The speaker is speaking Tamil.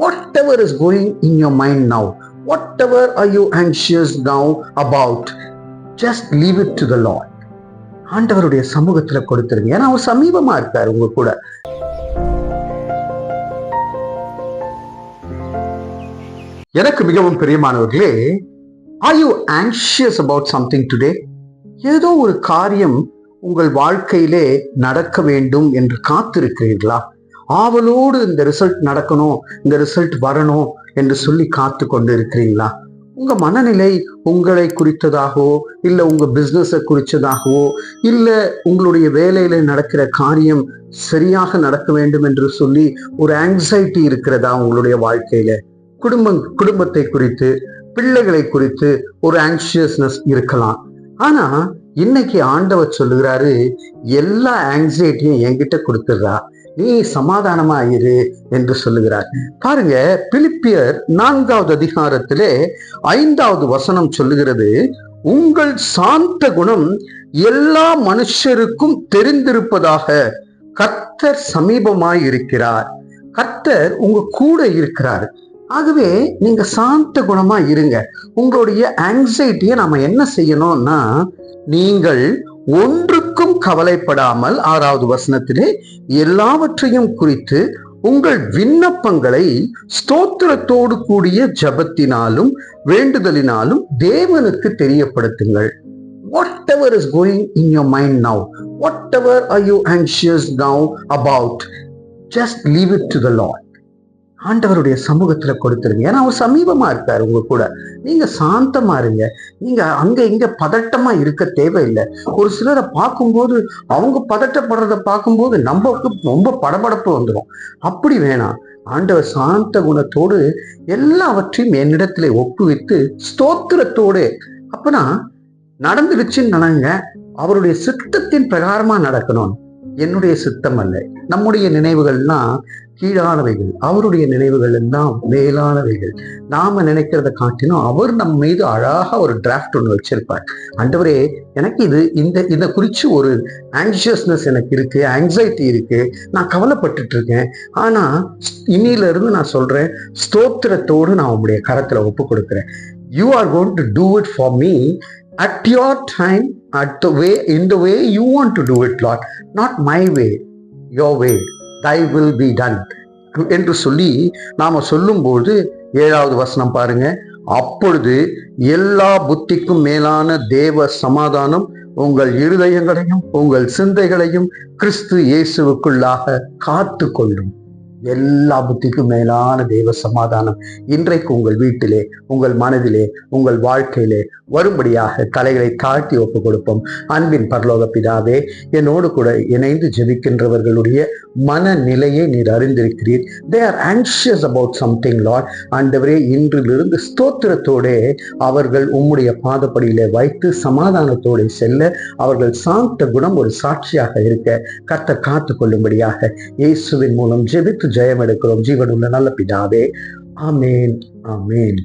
whatever is going in your mind now, whatever are you anxious now about, just leave it to the Lord. ஆண்டவருடைய சமூகத்துல கொடுத்துருங்க. ஏன்னா அவர் சமீபமா இருக்காரு உங்க கூட. எனக்கு மிகவும் பிரியமானவர்களே are you anxious about something today ஏதோ ஒரு காரியம் உங்கள் வாழ்க்கையிலே நடக்க வேண்டும் என்று காத்திருக்கிறீர்களா? ஆவலோடு இந்த ரிசல்ட் நடக்கணும் இந்த ரிசல்ட் வரணும் என்று சொல்லி காத்து கொண்டு இருக்கிறீங்களா உங்க மனநிலை உங்களை குறித்ததாகவோ இல்ல உங்க பிசினஸை குறித்ததாகவோ இல்ல உங்களுடைய வேலையில நடக்கிற காரியம் சரியாக நடக்க வேண்டும் என்று சொல்லி ஒரு ஆங்ஸைட்டி இருக்கிறதா உங்களுடைய வாழ்க்கையில? குடும்பம் குடும்பத்தை குறித்து பிள்ளைகளை குறித்து ஒரு ஆங்ஷியஸ்னஸ் இருக்கலாம். ஆனா இன்னைக்கு ஆண்டவர் சொல்லுகிறாரு எல்லா ஆங்ஸைட்டியும் என்கிட்ட கொடுத்துடுறா. நீ சமாதானமா இரு என்று சொல்லுகிறார். பாருங்க பிலிப்பியர் நான்காவது அதிகாரத்திலே ஐந்தாவது வசனம் சொல்லுகிறது உங்கள் சாந்த குணம் எல்லா மனுஷருக்கும் தெரிந்திருப்பதாக கர்த்தர் சமீபமாய் இருக்கிறார் கர்த்தர் உங்க கூட இருக்கிறார். ஆகவே நீங்க சாந்த குணமா இருங்க. உங்களுடைய ஆங்ஸைட்டியை நாம என்ன செய்யணும்னா நீங்கள் ஒன்றுக்கும் கவலைப்படாமல் ஆறாவது வசனத்திலே எல்லாவற்றையும் குறித்து உங்கள் விண்ணப்பங்களை ஸ்தோத்திரத்தோடு கூடிய ஜபத்தினாலும் வேண்டுதலினாலும் தேவனுக்கு தெரியப்படுத்துங்கள். Whatever is going in your mind now whatever are you anxious now about just leave it to the Lord ஆண்டவருடைய சமூகத்துல கொடுத்துருங்க. ஏன்னா அவர் சமீபமா இருக்காரு உங்க கூட. நீங்க சாந்தமா இருங்க. நீங்க அங்க இங்க பதட்டமா இருக்க தேவையில்லை. ஒரு சிலரை பார்க்கும்போது அவங்க பதட்டப்படுறத பார்க்கும்போது நமக்கு ரொம்ப படபடப்பு வந்துடும் அப்படி வேணாம். ஆண்டவர் சாந்த குணத்தோடு எல்லாவற்றையும் என்னிடத்துல ஒப்புவித்து ஸ்தோத்திரத்தோடு அப்பனா நடந்துடுச்சுன்னு நினைங்க. அவருடைய சித்தத்தின் பிரகாரமா நடக்கணும். என்னுடைய சித்தம் அல்ல. நம்முடைய நினைவுகள்லாம் கீழானவைகள். அவருடைய நினைவுகள் எல்லாம் மேலானவைகள். நாம நினைக்கிறத காட்டிலும் அவர் நம் மீது அழகாக ஒரு டிராஃப்ட் ஒன்று வச்சிருப்பார். அண்டவரே எனக்கு இது இந்த இதை குறித்து ஒரு ஆங்ஷியஸ்னஸ் எனக்கு இருக்கு ஆங்ஸைட்டி இருக்கு. நான் கவலைப்பட்டுட்டு இருக்கேன். ஆனா இன்னில இருந்து நான் சொல்றேன் ஸ்தோத்திரத்தோடு நான் உங்களுடைய கரத்துல ஒப்பு கொடுக்குறேன். You are gone to do it for me at your time at the way in the way you want to do it Lord not my way your way thy will be done என்று சொல்லி நாம் சொல்லும்போது ஏழாவது வசனம் பாருங்க. அப்பொழுது எல்லா புத்திக்கும் மேலான தேவ சமாதானம் உங்கள் இருதயங்களையும் உங்கள் சிந்தைகளையும் கிறிஸ்து இயேசுவுக்குள்ளாக காத்து கொள்ளும் எல்லா புத்திக்கும் மேலான தெய்வ சமாதானம் இன்றைக்கு உங்கள் வீட்டிலே உங்கள் மனதிலே உங்கள் வாழ்க்கையிலே வரும்படியாக தலைகளை தாழ்த்தி ஒப்பு கொடுப்போம். அன்பின் பரலோக பிதாவே என்னோடு கூட இணைந்து ஜெபிக்கின்றவர்களுடைய மனநிலையை நீர் அறிந்திருக்கிறீர். They are anxious about something Lord ஆண்டவரே இன்றிலிருந்து ஸ்தோத்திரத்தோடே அவர்கள் உம்முடைய பாதப்படியிலே வைத்து சமாதானத்தோடு செல்ல அவர்கள் சாந்த குணம் ஒரு சாட்சியாக இருக்க கத்த காத்து கொள்ளும்படியாக இயேசுவின் மூலம் ஜெபித்து ஜெயம் எடுக்கிறோம் ஜீவனுள்ள நல்ல பிதாவே. ஆமேன். ஆமேன்.